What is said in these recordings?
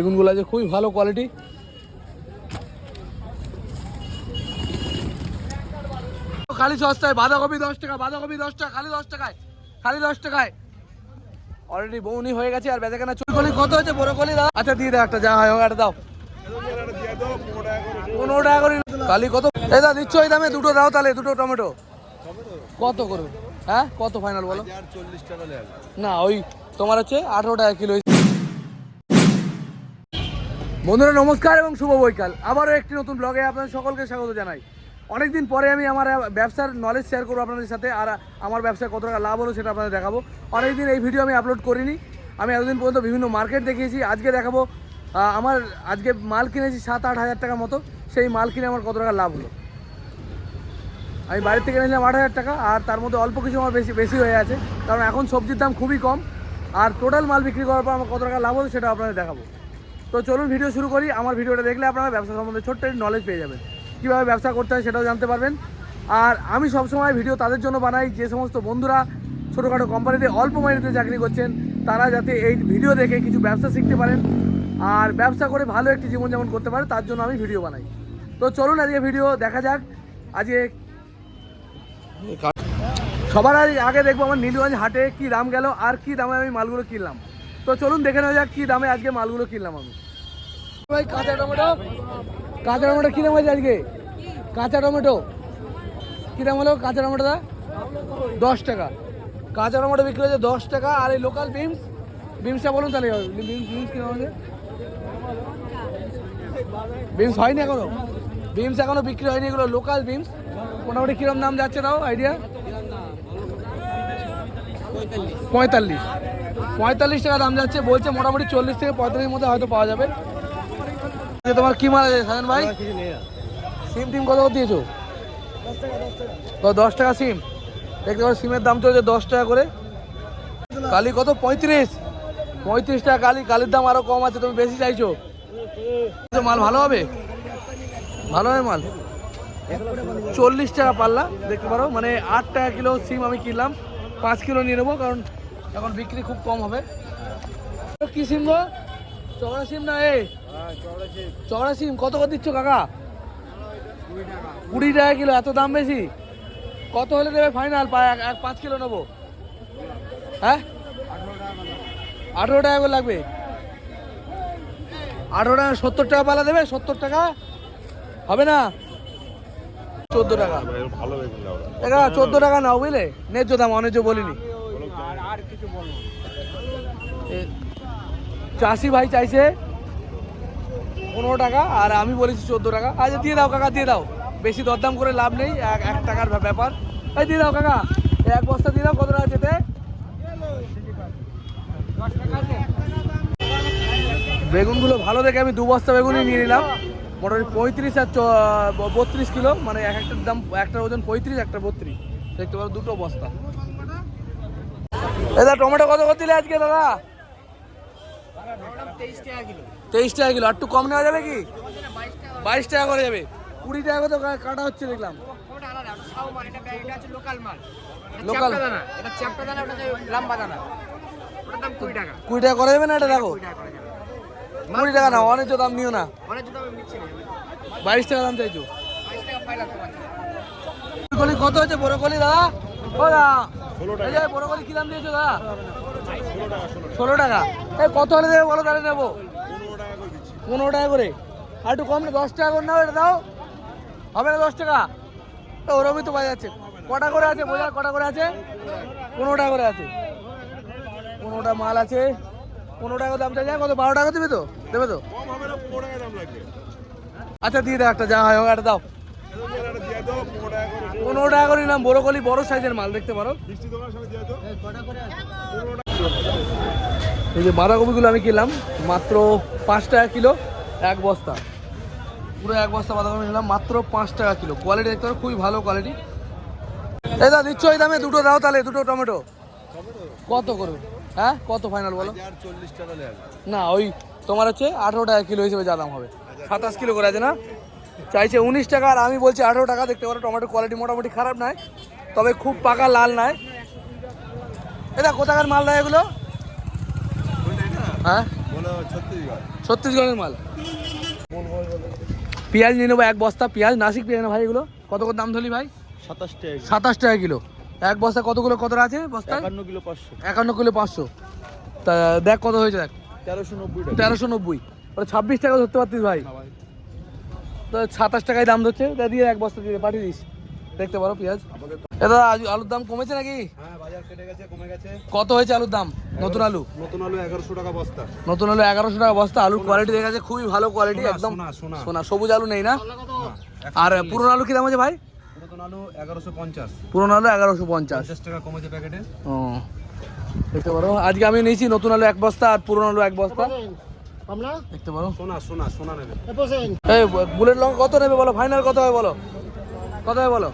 বেগুনগুলো আছে খুবই ভালো কোয়ালিটি খালি সস্তায় বাঁধাকপি দশ টাকা বাঁধাকপি দশ টাকা খালি দশ টাকায় খালি দশ টাকায়। অলরেডি বৌনি হয়ে গেছে আর বেচাকেনা চুলকলি কত হয়েছে বড় কলি দাও। আচ্ছা দিয়ে দাও একটা যা হয় একটা দাও। পনেরো টাকা করে কালি কত? এই দা দিচ্ছ ওই দামে দুটো দাও তাহলে দুটো টমেটো। কত করবে? হ্যাঁ কত ফাইনাল বলো? না ওই তোমার হচ্ছে আঠেরো টাকা কিলো। বন্ধুরা, নমস্কার এবং শুভ বৈকাল। আবারও একটি নতুন ব্লগে আপনাদের সকলকে স্বাগত জানাই। অনেকদিন পরে আমি আমার ব্যবসার নলেজ শেয়ার করব আপনাদের সাথে আর আমার ব্যবসায় কত টাকা লাভ হলো সেটা আপনাদের দেখাবো। অনেকদিন এই ভিডিও আমি আপলোড করিনি। আমি এতদিন পর্যন্ত বিভিন্ন মার্কেট দেখিয়েছি। আজকে দেখাবো আমার আজকে মাল কিনেছি সাত আট হাজার টাকার মতো। সেই মাল কিনে আমার কত টাকা লাভ হলো। আমি বাড়ির থেকে নিলাম আট হাজার টাকা আর তার মধ্যে অল্প কিছু আমার বেশি বেশি হয়ে আছে। কারণ এখন সবজির দাম খুবই কম। আর টোটাল মাল বিক্রি করার পর আমার কত টাকা লাভ হলো সেটা আপনাদের দেখাবো। তো চলুন ভিডিও শুরু করি। আমার ভিডিওটা দেখলে আপনারা ব্যবসা সম্বন্ধে ছোট্ট নলেজ পেয়ে যাবেন। কীভাবে ব্যবসা করতে হয় সেটাও জানতে পারবেন। আর আমি সবসময় ভিডিও তাদের জন্য বানাই। যে সমস্ত বন্ধুরা ছোটোখাটো কোম্পানিতে অল্প মাইনেতে চাকরি করছেন, তারা যাতে এই ভিডিও দেখে কিছু ব্যবসা শিখতে পারেন। আর ব্যবসা করে ভালো একটি জীবনযাপন করতে পারে, তার জন্য আমি ভিডিও বানাই। তো চলুন আজকে ভিডিও দেখা যাক। আজকে সবার আগে দেখব আমার নীলগঞ্জ হাটে কি দাম গেল, আর কি দামে আমি মালগুলো কিনলাম। তো চলুন দেখে নেওয়া যাক কি দামে আজকে মালগুলো কিনলাম আমি। ভাই, কাঁচা টমেটো? কাঁচা টমেটো কি দাম আছে আজকে? কাঁচা টমেটো? কি দাম হলো কাঁচা টমেটোটা? দশ টাকা। কাঁচা টমেটো বিক্রি হচ্ছে দশ টাকা, আর এই লোকাল বিমস বিমসটা বলুন তাহলে বিমস বিমস কি দাম আছে বিমস হয়নি এখনও। বিমস এখনও বিক্রি হয়নি এগুলো লোকাল বিমস মোটামুটি কিরম দাম যাচ্ছে তাও? আইডিয়া পঁয়তাল্লিশ। পঁয়তাল্লিশ টাকা দাম যাচ্ছে, বলছে মোটামুটি চল্লিশ থেকে পঁয়তাল্লিশ মধ্যে হয়তো পাওয়া যাবে। যে তোমার কি মাল আছে সাজান ভাই? সিম টিম কত দিয়েছ? তো দশ টাকা সিম? দেখতে পাচ্ছ সিমের দাম চলছে দশ টাকা করে। কালি কত? পঁয়ত্রিশ। পঁয়ত্রিশ টাকা কালি কালির দাম আরও কম আছে তুমি বেশি চাইছো। মাল ভালো হবে? ভালো হবে মাল? চল্লিশ টাকা পাল্লা দেখতে পারো। মানে আট টাকা কিলো সিম আমি কিনলাম। পাঁচ কিলো নিয়ে নেব কারণ এখন বিক্রি খুব কম হবে। কি সিম গো? চওড়া সিম না এ? চওড়া সিম, কত করে দিচ্ছ কাকা? কুড়ি টাকা কিলো, এত দাম বেশি? কত হলে দেবে ফাইনাল এক পাঁচ কিলো নেব। হ্যাঁ? আঠেরো টাকা করে লাগবে। আঠেরো টাকা, সত্তর টাকা পালা দেবে, সত্তর টাকা? হবে না? চোদ্দ টাকা। বেগুন চোদ্দ টাকা নাও বুঝলে? ন্যায্য দাম, অন্যায্য বলিনি। চাষি ভাই চাইছে পনেরো টাকা আর আমি বলেছি চোদ্দ টাকা। আচ্ছা দিয়ে দাও কাকা, দিয়ে দাও। বেশি দরদাম করে লাভ নেই, এক এক টাকার ব্যাপার। এই দিয়ে দাও কাকা, এক বস্তা দিয়ে দাও কত টাকা যেতে বেগুনগুলো ভালো দেখে আমি দু বস্তা বেগুনই নিয়ে নিলাম। মোটামুটি পঁয়ত্রিশ আর বত্রিশ কিলো মানে এক একটার দাম, একটার ওজন পঁয়ত্রিশ একটা বত্রিশ। দেখতে পারো দুটো বস্তা। দাদা টমেটো কত করে দিলে আজকে দাদা? তেইশ টাকা কিলো। একটু কম নেওয়া যাবে কি? বাইশ টাকা করে যাবে। কুড়ি টাকা তো কাটা হচ্ছে, দেখলাম। কুড়ি টাকা করা যাবে না এটা? দেখো। কুড়ি টাকা না অনেক দাম নিও না। বাইশ টাকা দাম চাইছো। কত হয়েছে বরকলি দাদা? ও দাদা। যে বরকলি কি দাম দিয়েছ দাদা? ষোলো টাকা। এই, কত হলে দেবে বলো তাহলে নেব? পনেরো টাকা করে। আর একটু কম দশ টাকা করে নাও, এটা দাও। হবে না দশ টাকা? তো ওরমই তো বাজাচ্ছে। কটা করে আছে বোঝা? কটা করে আছে? পনেরো টাকা করে আছে। পনেরোটা মাল আছে। পনেরো টাকা দাম চাই কত? বারো টাকা দেবে তো? দেবে তো? আচ্ছা দিয়ে দাও একটা, যা হয় একটা দাও। পনেরো টাকা করে নিলাম, বড় কলি, বড় সাইজের মাল, দেখতে পারো। এই যে বাঁধাকপিগুলো আমি কিনলাম, মাত্র পাঁচ টাকা কিলো, এক বস্তা। পুরো এক বস্তা বাঁধাকপি নিলাম, মাত্র পাঁচ টাকা কিলো। কোয়ালিটি দেখতে খুবই ভালো কোয়ালিটি এই দা দিচ্ছ ওই দামে? দুটো দাও তাহলে, দুটো টমেটো। কত করবে? হ্যাঁ? কত ফাইনাল বলো? না, ওই তোমার হচ্ছে আঠেরো টাকা কিলো হিসেবে যা দাম হবে। সাতাশ কিলো করে আছে না? চাইছে উনিশ টাকা, আর আমি বলছি আঠেরো টাকা, দেখতে পারো, টমেটো কোয়ালিটি মোটামুটি খারাপ নয়, তবে খুব পাকা লাল নয়। এটা কোথাকার মাল দেয় এগুলো? হ্যাঁ? ছত্তিশগড়ের মাল। পেঁয়াজ নিয়ে নেব এক বস্তা পেঁয়াজ। নাসিক পেঁয়াজ না ভাই এগুলো। কত কত দাম ধরলি ভাই? সাতাশ টাকা সাতাশ টাকা কিলো। এক বস্তা কতগুলো কতটা আছে বস্তায়? একান্ন কিলো পাঁচশো। একান্ন কিলো পাঁচশো। তা দেখ কত হয়েছে দেখ। তেরোশো নব্বই তেরোশো নব্বই। ওটা ছাব্বিশ টাকা ধরতে পারতিস ভাই। তো সাতাশ টাকায় দাম ধরছে। তা দিয়ে এক বস্তা দিয়ে পাঠিয়ে দিস। দেখতে পারো পেঁয়াজ। দাদা আলুর দাম কমেছে নাকি? হ্যাঁ বাজার কেটে গেছে কমে গেছে। কত হয়েছে আলুর দাম? নতুন আলু? নতুন আলু এগারোশো টাকা বস্তা। নতুন আলু এগারোশো টাকা বস্তা আলুর কোয়ালিটি দেখা যাচ্ছে খুবই ভালো কোয়ালিটি একদম সোনা, সবুজ আলু নেই না? আর পুরনো আলু কি দাম আছে ভাই? নতুন আলু এগারোশো পঞ্চাশ। পুরনো আলু এগারোশো পঞ্চাশ। পঞ্চাশ টাকা কমেছে প্যাকেটে। ও দেখতে পারো। আজকে আমি নিয়েছি নতুন আলু এক বস্তা আর পুরনো আলু এক বস্তা। দেখতে পারো। সোনা সোনা সোনা নেবে। এই বুলেট লঙ্কা কত নেবে বলো? ফাইনাল কত হবে বলো? কত হবে বলো?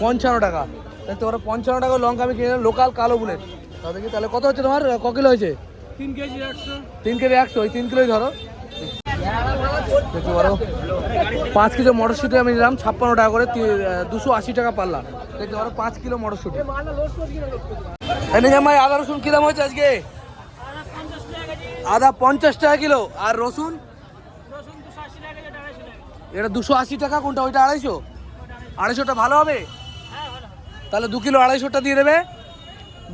পঞ্চান্ন টাকা। পারো পঞ্চান্ন টাকা লঙ্কা আমি কিনে লোকাল কালো বুলেট। দেখি তাহলে কত হচ্ছে তোমার? ক কিলো হয়েছে? তিন কেজি একশো। তিন কেজি একশো ওই তিন কিলোই ধরো। দেখতে পারো। পাঁচ কিলো মটরশুঁটি আমি নিলাম ছাপ্পান্ন টাকা করে দুশো আশি টাকা পারলাম দেখতে পারো পাঁচ কিলো মটরশুঁটি। এনে জামাই আদা রসুন কি দাম হয়েছে আজকে? আদা পঞ্চাশ টাকা কিলো আর রসুন? এটা দুশো আশি টাকা কোনটা? ওইটা আড়াইশো? আড়াইশোটা ভালো হবে? তাহলে দু কিলো আড়াইশোটা দিয়ে দেবে।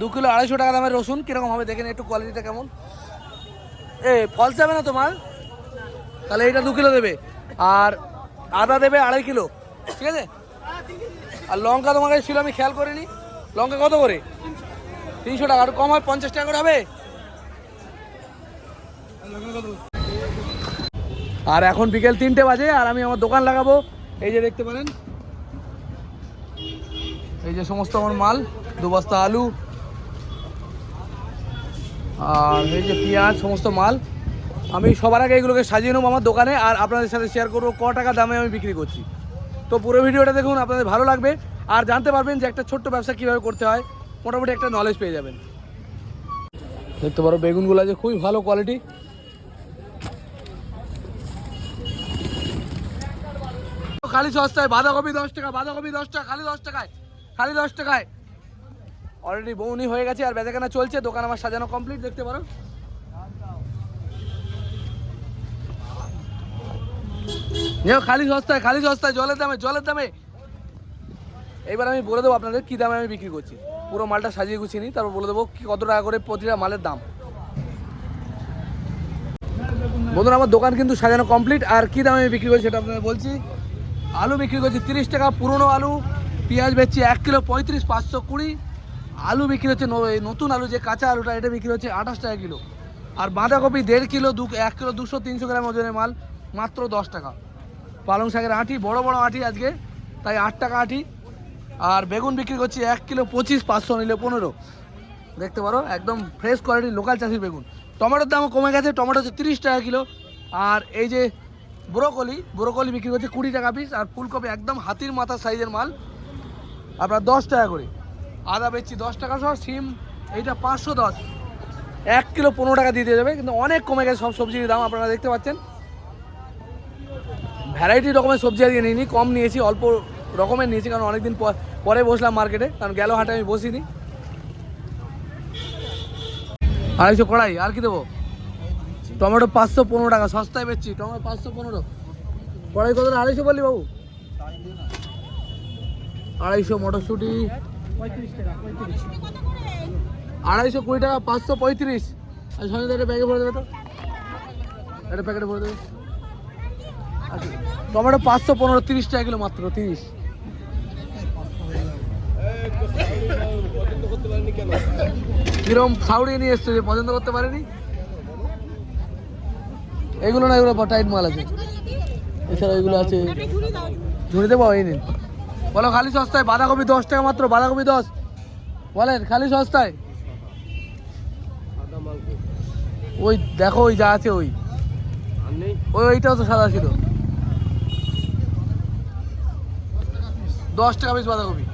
দু কিলো আড়াইশো টাকা দামের রসুন, কীরকম হবে দেখেন একটু কোয়ালিটিটা কেমন। এ, ফলস যাবে না তোমার তাহলে এইটা দু কিলো দেবে। আর আদা দেবে আড়াই কিলো। ঠিক আছে? আর লঙ্কা তোমার কাছে ছিল, আমি খেয়াল করিনি। লঙ্কা কত করে? তিনশো টাকা, আর কম হয় পঞ্চাশ টাকা করে হবে? আর এখন বিকেল তিনটে বাজে, আর আমি আমার দোকান লাগাবো। এই যে দেখতে পারেন এই যে সমস্ত আমার মাল দু বস্তা আলু, আর এই যে পেঁয়াজ, সমস্ত মাল। আমি সবার আগে এগুলোকে সাজিয়ে নেব আমার দোকানে, আর আপনাদের সাথে শেয়ার করব ক টাকা দামে আমি বিক্রি করছি। তো পুরো ভিডিওটা দেখুন, আপনাদের ভালো লাগবে। আর জানতে পারবেন যে একটা ছোট্ট ব্যবসা কীভাবে করতে হয়, মোটামুটি একটা নলেজ পেয়ে যাবেন। দেখতে পারো, বেগুনগুলো আছে, খুবই ভালো কোয়ালিটি খালি সস্তায় বাঁধাকপি দশ টাকা, বাঁধাকপি দশ টাকা খালি দশ টাকায়। খালি দশ টাকায়। অলরেডি বৌনি হয়ে গেছে আর বেচাকেনা চলছে, দোকান আমার সাজানো কমপ্লিট দেখতে পারো। খালি সস্তায় খালি সস্তায়, জলের দামে জলের দামে। এবার আমি বলে দেবো আপনাদের কী দামে আমি বিক্রি করছি। পুরো মালটা সাজিয়ে গুছিয়ে নিই, তারপর বলে দেবো কত টাকা করে প্রতিটা মালের দাম। বন্ধুরা, আমার দোকান কিন্তু সাজানো কমপ্লিট আর কী দামে আমি বিক্রি করছি সেটা আপনাদের বলছি। আলু বিক্রি করছি তিরিশ টাকা, পুরনো আলু। পেঁয়াজ বেচছি এক কিলো পঁয়ত্রিশ, পাঁচশো কুড়ি। আলু বিক্রি হচ্ছে নতুন আলু যে কাঁচা আলুটা, এটা বিক্রি হচ্ছে আঠাশ টাকা কিলো। আর বাঁধাকপি দেড় কিলো, দু এক কিলো, দুশো, তিনশো গ্রাম ওজনের মাল, মাত্র দশ টাকা। পালং শাকের আঁটি, বড় বড় আঁটি আজকে, তাই আট টাকা আঁটি। আর বেগুন বিক্রি করছি এক কিলো পঁচিশ, পাঁচশো নিলে পনেরো। দেখতে পারো, একদম ফ্রেশ কোয়ালিটির লোকাল চাষির বেগুন। টমেটোর দামও কমে গেছে, টমেটো হচ্ছে তিরিশ টাকা কিলো। আর এই যে ব্রোকলি ব্রোকলি বিক্রি করছে কুড়ি টাকা পিস আর ফুলকপি একদম হাতির মাথা সাইজের মাল। আপনার দশ টাকা করে। আদা বেচছি দশ টাকা সহ, সিম এইটা পাঁচশো দশ। এক কিলো পনেরো টাকা দিয়ে যাবে, কিন্তু অনেক কমে গেছে সব সবজির দাম, আপনারা দেখতে পাচ্ছেন। ভ্যারাইটি রকমের সবজি আজকে নিইনি, কম নিয়েছি, অল্প রকমের নিয়েছি, কারণ অনেকদিন পর- পরে বসলাম মার্কেটে কারণ গেল হাটে আমি বসিনি। আড়াইশো কড়াই, আর কি দেবো? টমেটো পাঁচশো পনেরো টাকা, সস্তায় বেচছি, টমেটো পাঁচশো পনেরো। কড়াই কত আড়াইশো বললি বাবু? আড়াইশো মটরশুঁটি। আড়াইশো কুড়ি টাকা পাঁচশো পঁয়ত্রিশ। আর সঙ্গে একটা প্যাকেট ভরে দেবে তো? একটা প্যাকেটে ভরে দেবে? আচ্ছা, টমেটো পাঁচশো পনেরো তিরিশ টাকা কিলো মাত্র তিরিশ। কিরম সাউড়িয়ে নিয়ে এসছে যে পছন্দ করতে পারেনি? এগুলো না এগুলো টাইট মাল আছে। এছাড়া এগুলো আছে। ঝুড়ি দেবো এই নিন বলো খালি সস্তায় বাঁধাকপি দশ টাকা মাত্র বাঁধাকপি দশ। বলেন খালি সস্তায়? ওই দেখো ওই যা আছে ওই। ওই ওইটাও তো সাদা ছিল। দশ টাকা পিস বাঁধাকপি।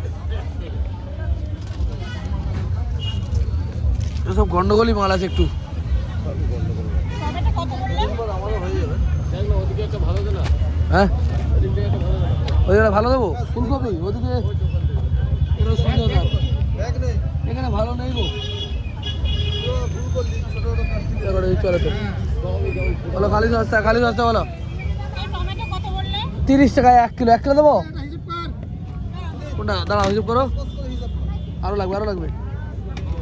সব গন্ডগোলই মাল আছে একটু। হ্যাঁ? ওইটা ভালো দেবো? ফুলকপি ওদিকে। এখানে ভালো নেই গো। এবার চলে তো। বলো খালি সস্তা খালি সস্তা বলো। তিরিশ টাকায় এক কিলো এক কিলো দেবো? কোনটা? হিসেব করো। আরও লাগবে আরও লাগবে।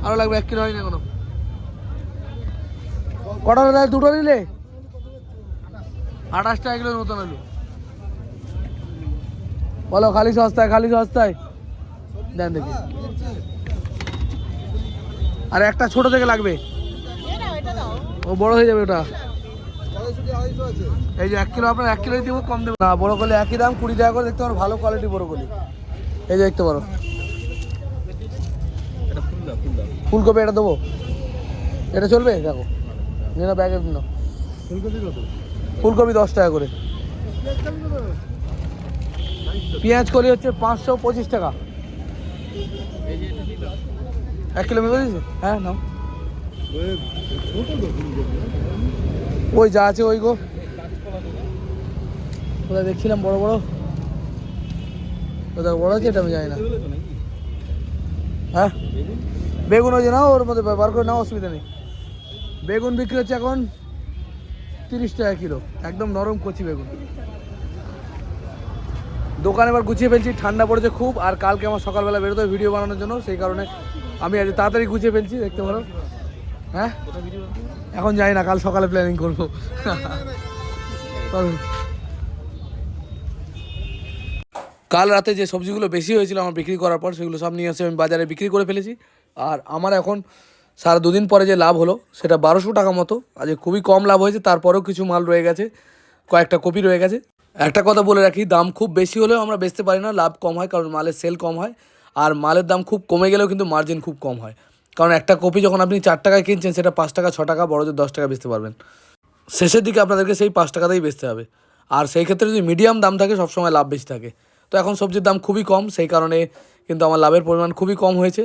আরও লাগবে এক কিলো হয়নি এখনও। কটা দুটো নিলে? আঠাশ টাকা কিলোর মতন হলো। বলো, খালি সস্তায় খালি সস্তায়। দেন দেখি। আর, একটা ছোট থেকে লাগবে। ও, বড় হয়ে যাবে ওটা। এই যে এক কিলো আপনার, এক কিলোই দিব, কম দেবো না। বড় কলি একই দাম, কুড়ি টাকা করে দেখতে পারো, ভালো কোয়ালিটি বড় কলি এই যে দেখতে পারো। ফুলকপি এটা দেবো। এটা চলবে? দেখো। নিয়ে না ব্যাগে নাও। ফুলকপি দশ টাকা করে। পেঁয়াজ কলি হচ্ছে পাঁচশো পঁচিশ টাকা। এক কিলোমিটার হ্যাঁ নাও। ওই যা আছে ওই গো। কোথায় দেখছিলাম বড় বড়? কোথায় বড় আছে এটা আমি জানি না। হ্যাঁ? বেগুন যে নাও, ওর মধ্যে ব্যবহার করে নাও, অসুবিধা নেই। বেগুন বিক্রি হচ্ছে এখন তিরিশ টাকা কিলো। একদম নরম কচি বেগুন। দোকান এবার গুছিয়ে ফেলছি, ঠান্ডা পড়েছে খুব, আর কালকে আমার সকালবেলা বেরোতে ভিডিও বানানোর জন্য, সেই কারণে আমি আজ তাড়াতাড়ি গুছিয়ে ফেলছি, দেখতে পারো। হ্যাঁ? এখন যাই না, কাল সকালে প্ল্যানিং করব। কাল রাতে যে সবজিগুলো বেশি হয়েছিল আমার বিক্রি করার পর, সেগুলো সব নিয়ে এসে আমি বাজারে বিক্রি করে ফেলেছি। আর আমার এখন সারা দুদিন পরে যে লাভ হলো, সেটা বারোশো টাকা মতো, আজ খুবই কম লাভ হয়েছে, তারপরেও কিছু মাল রয়ে গেছে, কয়েকটা কপি রয়ে গেছে। একটা কথা বলে রাখি, দাম খুব বেশি হলেও আমরা বেচতে পারি না, লাভ কম হয় কারণ মালের সেল কম হয়। আর মালের দাম খুব কমে গেলেও কিন্তু মার্জিন খুব কম হয়। কারণ একটা কপি যখন আপনি চার টাকায় কিনছেন, সেটা পাঁচ টাকা, ছ টাকা বড়দের দশ টাকা বেচতে পারবেন। শেষের দিকে আপনাদেরকে সেই পাঁচ টাকাতেই বেচতে হবে। আর সেই ক্ষেত্রে যদি মিডিয়াম দাম থাকে, সবসময় লাভ বেশি থাকে। তো এখন সবজির দাম খুবই কম, সেই কারণে কিন্তু আমার লাভের পরিমাণ খুবই কম হয়েছে।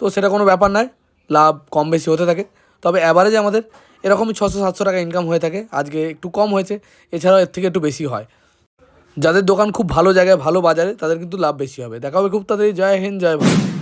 তো সেটা কোনো ব্যাপার নয়, লাভ কম বেশি হতে থাকে। তবে অ্যাভারেজ আমাদের এরকমই ছশো সাতশো টাকা ইনকাম হয়ে থাকে। আজকে একটু কম হয়েছে, এছাড়াও এর থেকে একটু বেশি হয়। যাদের দোকান খুব ভালো জায়গায়, ভালো বাজারে, তাদের কিন্তু লাভ বেশি হবে। দেখা হবে খুব তাদের জয় হিন্দ, জয় ভারত।